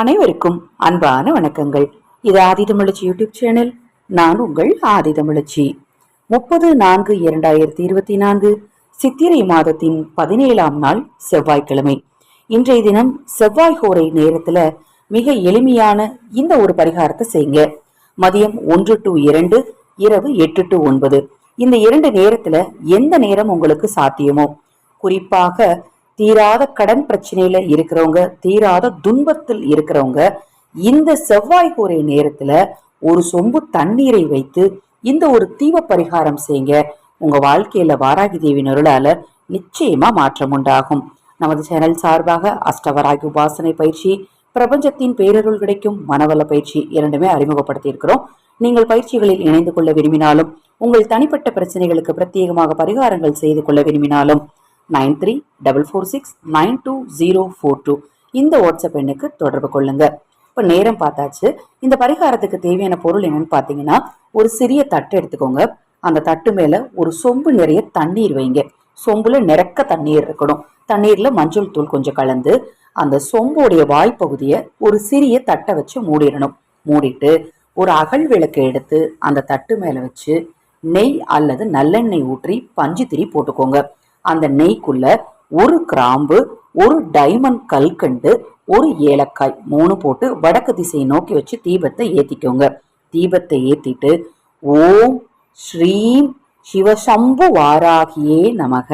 அனைவருக்கும் அன்பான வணக்கங்கள். இது ஆதிதமிழச்சி யூடியூப் சேனல். நான் உங்கள் ஆதிதமிழச்சி முப்பது நான்கு இரண்டாயிரத்தி இருபத்தி நான்கு சித்திரை மாதத்தின் பதினேழாம் நாள் செவ்வாய்க்கிழமை. இன்றைய தினம் செவ்வாய் ஹோரை நேரத்துல மிக எளிமையான இந்த ஒரு பரிகாரத்தை செய்யுங்க. மதியம் ஒன்று டு இரண்டு இரவு எட்டு டு ஒன்பது. இந்த இரண்டு நேரத்துல எந்த நேரம் உங்களுக்கு சாத்தியமோ? குறிப்பாக தீராத கடன் பிரச்சனையில இருக்கிறவங்க தீராத துன்பத்தில் இருக்கிறவங்க இந்த செவ்வாய் கூரை நேரத்துல ஒரு சொம்பு தண்ணீரை வைத்து இந்த ஒரு தீப பரிகாரம் செய்யுங்க. உங்க வாழ்க்கையில வாராகி தேவி நருளால நிச்சயமா மாற்றம் உண்டாகும். நமது சேனல் சார்பாக அஷ்டவராகி உபாசனை பயிற்சி பிரபஞ்சத்தின் பேரருள் கிடைக்கும் மனவள பயிற்சி இரண்டுமே அறிமுகப்படுத்தி இருக்கிறோம். நீங்கள் பயிற்சிகளில் இணைந்து கொள்ள விரும்பினாலும் உங்கள் தனிப்பட்ட பிரச்சனைகளுக்கு பிரத்யேகமாக பரிகாரங்கள் செய்து கொள்ள விரும்பினாலும் nine three double four six nine two zero four two. இந்த வாட்ஸ்அப் எண்ணுக்கு தொடர்பு கொள்ளுங்க. இப்போ நேரம் பார்த்தாச்சு. இந்த பரிகாரத்துக்கு தேவையான பொருள் என்னன்னு பார்த்தீங்கன்னா ஒரு சிறிய தட்டு எடுத்துக்கோங்க. அந்த தட்டு மேல ஒரு சொம்பு நிறைய தண்ணீர் வைங்க. சொம்புல நிறக்க தண்ணீர் இருக்கணும். தண்ணீர்ல மஞ்சள் தூள் கொஞ்சம் கலந்து அந்த சொம்போடைய வாய்ப்பகுதியை ஒரு சிறிய தட்டை வச்சு மூடிடணும். மூடிட்டு ஒரு அகல் விளக்கு எடுத்து அந்த தட்டு மேல வச்சு நெய் அல்லது நல்லெண்ணெய் ஊற்றி பஞ்சு திரி போட்டுக்கோங்க. அந்த நெய்க்குள்ள ஒரு கிராம்பு ஒரு டைமண்ட் கல்கண்டு ஒரு ஏலக்காய் மூணு போட்டு வடக்கு திசையை நோக்கி வச்சு தீபத்தை ஏத்திக்கோங்க. தீபத்தை ஏத்திட்டு ஓம் ஸ்ரீம் சிவசம்பு வாராகியே நமக.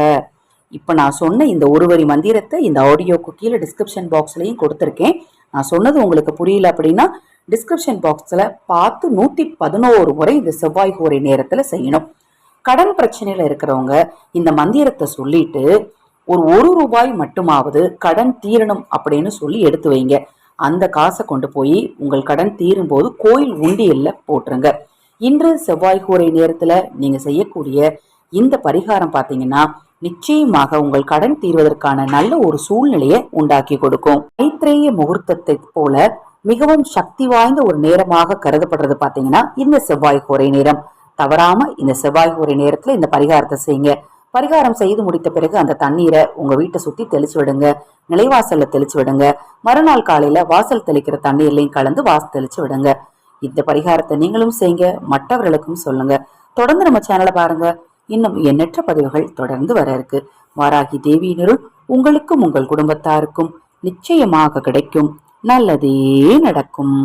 இப்போ நான் சொன்ன இந்த ஒரு வரி மந்திரத்தை இந்த ஆடியோக்கு கீழே டிஸ்கிரிப்ஷன் பாக்ஸ்லையும் கொடுத்துருக்கேன். நான் சொன்னது உங்களுக்கு புரியல அப்படின்னா டிஸ்கிரிப்ஷன் பாக்ஸில் பார்த்து நூற்றி பதினோரு முறை இந்த செவ்வாய் கோரை நேரத்தில் செய்யணும். கடன் பிரச்சனையில் இருக்கிறவங்க இந்த மந்திரத்தை சொல்லிட்டு ஒரு ஒரு ரூபாய் மட்டுமாவது கடன் தீரணும் அப்படின்னு சொல்லி எடுத்து வைங்க. அந்த காசை கொண்டு போய் உங்கள் கடன் தீரும் போது கோயில் உண்டியல்ல போட்டுருங்க. இன்று செவ்வாய் கூரை நேரத்துல நீங்க செய்யக்கூடிய இந்த பரிகாரம் பார்த்தீங்கன்னா நிச்சயமாக உங்கள் கடன் தீர்வதற்கான நல்ல ஒரு சூழ்நிலையை உண்டாக்கி கொடுக்கும். மைத்ரேய முகூர்த்தத்தை போல மிகவும் சக்தி வாய்ந்த ஒரு நேரமாக கருதப்படுறது பார்த்தீங்கன்னா இந்த செவ்வாய் கூரை நேரம். தவறாம இந்த செவ்வாய் ஒரு நேரத்துல இந்த பரிகாரத்தை செய்யுங்க. பரிகாரம் செய்து முடித்த பிறகு அந்த தண்ணீரை உங்க வீட்டை சுத்தி தெளிச்சு விடுங்க. நிலைவாசல்ல தெளிச்சு விடுங்க. மறுநாள் காலையில வாசல் தெளிக்கிற தண்ணீர்லையும் கலந்து வாசல் தெளிச்சு விடுங்க. இந்த பரிகாரத்தை நீங்களும் செய்யுங்க மற்றவர்களுக்கும் சொல்லுங்க. தொடர்ந்து நம்ம சேனலை பாருங்க. இன்னும் எண்ணற்ற பதிவுகள் தொடர்ந்து வர இருக்கு. வாராகி தேவியினருள் உங்களுக்கும் உங்கள் குடும்பத்தாருக்கும் நிச்சயமாக கிடைக்கும். நல்லதே நடக்கும்.